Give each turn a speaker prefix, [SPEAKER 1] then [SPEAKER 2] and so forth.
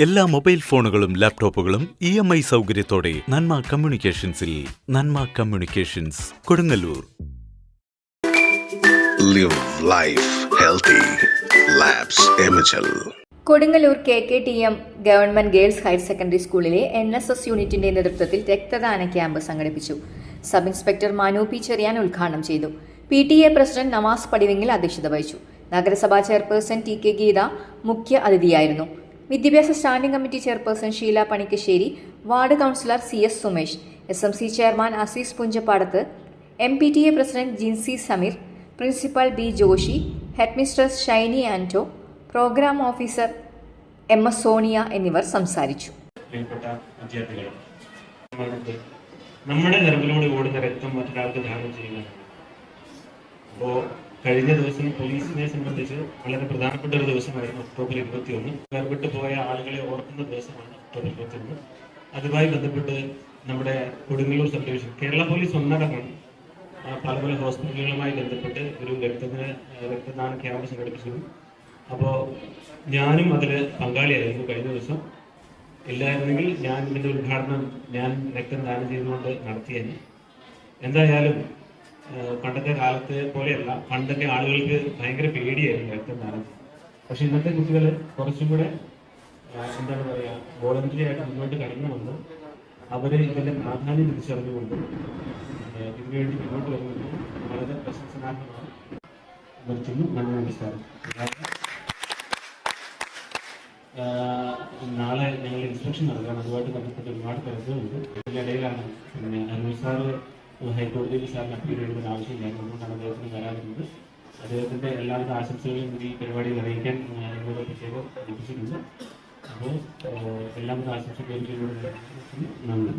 [SPEAKER 1] എല്ലാ മൊബൈൽ ഫോണുകളും ലാപ്ടോപ്പുകളും ഇ എം ഐ സൗകര്യത്തോടെ Nanma കമ്മ്യൂണിക്കേഷൻസിൽ Nanma communications Kodungallur.
[SPEAKER 2] Live life healthy.
[SPEAKER 3] Kodungallur K K T M government girls higher secondary സ്കൂളിലെ N S S യൂണിറ്റിന്റെ നേതൃത്വത്തിൽ രക്തദാന ക്യാമ്പ് സംഘടിപ്പിച്ചു. Sub inspector Manu P Cheriyan ഉദ്ഘാടനം ചെയ്തു. P T A president Navas പടിവിങ്ങിൽ അധ്യക്ഷത വഹിച്ചു. നഗരസഭാ ചെയർപേഴ്സൺ ടി കെ ഗീത മുഖ്യ അതിഥിയായിരുന്നു. വിദ്യാഭ്യാസ standing committee chairperson Sheela Panikkassery ward councillor C S Sumesh S M C chairman Azeez Punchappadath M P T A president Jincy Sameer principal B Joshy headmistress Shiny Anto programme officer M S Sonia എന്നിവർ സംസാരിച്ചു.
[SPEAKER 4] നമ്മുടെ നിറവിലൂടെ ഓടുന്ന രക്തം മറ്റൊരാൾക്ക് ദാനം ചെയ്യുക അപ്പോ കഴിഞ്ഞ ദിവസം പോലീസിനെ സംബന്ധിച്ച് വളരെ പ്രധാനപ്പെട്ട ഒരു ദിവസമായിരുന്നു ഒക്ടോബർ ഇരുപത്തി ഒന്ന് വേർപെട്ടു പോയ ആളുകളെ ഓർക്കുന്ന ദിവസമാണ് ഒക്ടോബർ ഇരുപത്തി ഒന്ന് അതുമായി ബന്ധപ്പെട്ട് നമ്മുടെ Kodungallur sub division Kerala police ഒന്നടങ്കം പല പല ഹോസ്പിറ്റലുകളുമായി ബന്ധപ്പെട്ട് ഒരു രക്തത്തിന് രക്തദാന ക്യാമ്പ് സംഘടിപ്പിച്ചിരുന്നു അപ്പോൾ ഞാനും അതിൽ പങ്കാളിയായിരുന്നു കഴിഞ്ഞ ദിവസം. ഇല്ലായിരുന്നെങ്കിൽ ഞാൻ ഇതിന്റെ ഉദ്ഘാടനം ഞാൻ രക്തം ദാനം ചെയ്തുകൊണ്ട് നടത്തിയെന്ന് എന്തായാലും പണ്ടത്തെ കാലത്തെ പോലെയല്ല. പണ്ടൊക്കെ ആളുകൾക്ക് ഭയങ്കര പേടിയായിരുന്നു ദാനം പക്ഷെ ഇന്നത്തെ കുട്ടികൾ കുറച്ചും കൂടെ എന്താണ് പറയാ വോളണ്ടറി ആയിട്ട് മുന്നോട്ട് കടന്നു വന്ന് അവർ ഇതിന്റെ പ്രാധാന്യം തിരിച്ചറിഞ്ഞുകൊണ്ട് ഇതിനുവേണ്ടി മുന്നോട്ട് വരുന്നത് വളരെ പ്രശംസനാർഹമാണ്. നിർത്തുന്നു. നന്ദി നമസ്കാരം. നാളെ ഞങ്ങൾ ഇൻസ്ട്രക്ഷൻ നൽകാൻ അതുമായിട്ട് ബന്ധപ്പെട്ട് ഒരുപാട് തിരക്കുകളുണ്ട് ഇതിനിടയിലാണ് പിന്നെ അനൂർ സാറ് ഹൈക്കോടതിയിൽ സാറിന് അപ്പീൽ എഴുതുന്ന ആവശ്യമില്ലായിരുന്നു അതുകൊണ്ടാണ് അദ്ദേഹത്തിന് വരാതിരുന്നത് അദ്ദേഹത്തിന്റെ എല്ലാവിധ ആശംസകളും ഈ പരിപാടിയിൽ അറിയിക്കാൻ എന്നോട് പ്രത്യേകം ലഭിച്ചിട്ടുണ്ട് അപ്പോൾ എല്ലാവരുടെ ആശംസകളും നന്ദി